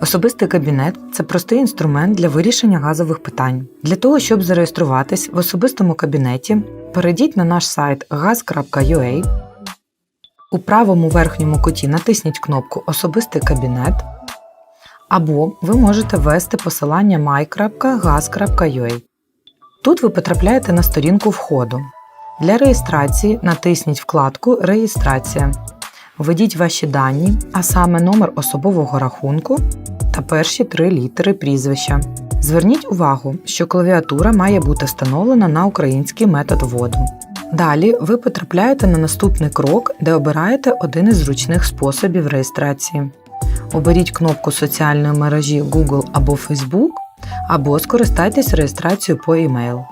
Особистий кабінет це простий інструмент для вирішення газових питань. Для того, щоб зареєструватись в особистому кабінеті, перейдіть на наш сайт gaz.ua. У правому верхньому куті натисніть кнопку Особистий кабінет. Або ви можете ввести посилання my.gaz.ua. Тут ви потрапляєте на сторінку входу. Для реєстрації натисніть вкладку Реєстрація. Введіть ваші дані, а саме номер особового рахунку та перші три літери прізвища. Зверніть увагу, що клавіатура має бути встановлена на український метод вводу. Далі ви потрапляєте на наступний крок, де обираєте один із зручних способів реєстрації. Оберіть кнопку соціальної мережі Google або Facebook, або скористайтесь реєстрацією по e-mail.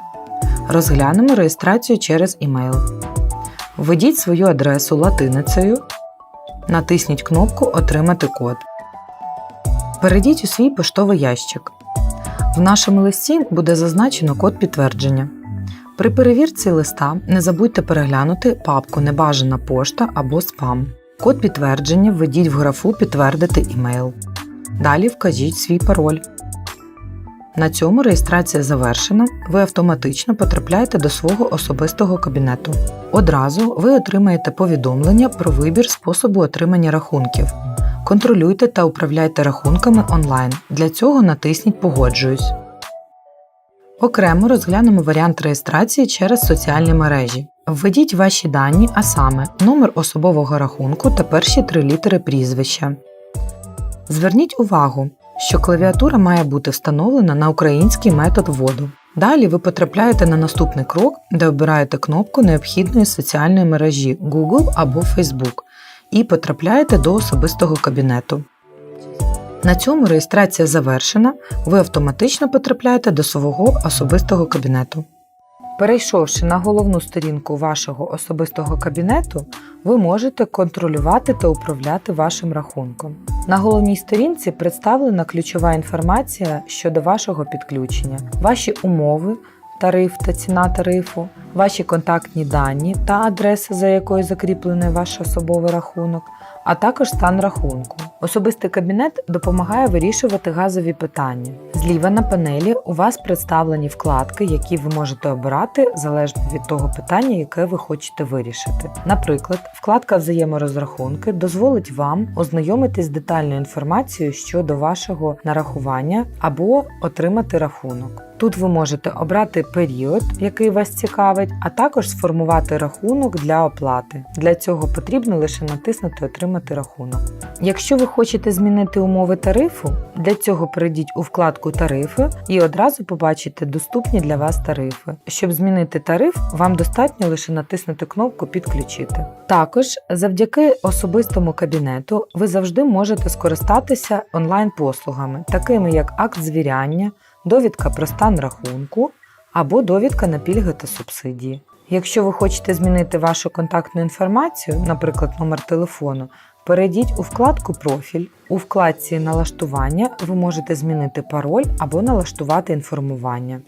Розглянемо реєстрацію через email. Введіть свою адресу латиницею, натисніть кнопку Отримати код. Перейдіть у свій поштовий ящик. В нашому листі буде зазначено код підтвердження. При перевірці листа не забудьте переглянути папку Небажана пошта або спам. Код підтвердження введіть в графу Підтвердити імейл. Далі вкажіть свій пароль. На цьому реєстрація завершена. Ви автоматично потрапляєте до свого особистого кабінету. Одразу ви отримаєте повідомлення про вибір способу отримання рахунків. Контролюйте та управляйте рахунками онлайн. Для цього натисніть Погоджуюсь. Окремо розглянемо варіант реєстрації через соціальні мережі. Введіть ваші дані, а саме номер особового рахунку та перші три літери прізвища. Зверніть увагу, що клавіатура має бути встановлена на український метод вводу. Далі ви потрапляєте на наступний крок, де обираєте кнопку необхідної соціальної мережі Google або Facebook і потрапляєте до особистого кабінету. На цьому реєстрація завершена, ви автоматично потрапляєте до свого особистого кабінету. Перейшовши на головну сторінку вашого особистого кабінету, ви можете контролювати та управляти вашим рахунком. На головній сторінці представлена ключова інформація щодо вашого підключення, ваші умови, тариф та ціна тарифу, ваші контактні дані та адреса, за якою закріплений ваш особовий рахунок, а також стан рахунку. Особистий кабінет допомагає вирішувати газові питання. Зліва на панелі у вас представлені вкладки, які ви можете обирати залежно від того питання, яке ви хочете вирішити. Наприклад, вкладка Взаєморозрахунки дозволить вам ознайомитись з детальною інформацією щодо вашого нарахування або отримати рахунок. Тут ви можете обрати період, який вас цікавить, а також сформувати рахунок для оплати. Для цього потрібно лише натиснути Отримати рахунок. Якщо ви хочете змінити умови тарифу, для цього перейдіть у вкладку Тарифи і одразу побачите доступні для вас тарифи. Щоб змінити тариф, вам достатньо лише натиснути кнопку Підключити. Також завдяки особистому кабінету ви завжди можете скористатися онлайн-послугами, такими як акт звіряння, довідка про стан рахунку або довідка на пільги та субсидії. Якщо ви хочете змінити вашу контактну інформацію, наприклад, номер телефону, перейдіть у вкладку Профіль. У вкладці Налаштування ви можете змінити пароль або налаштувати інформування.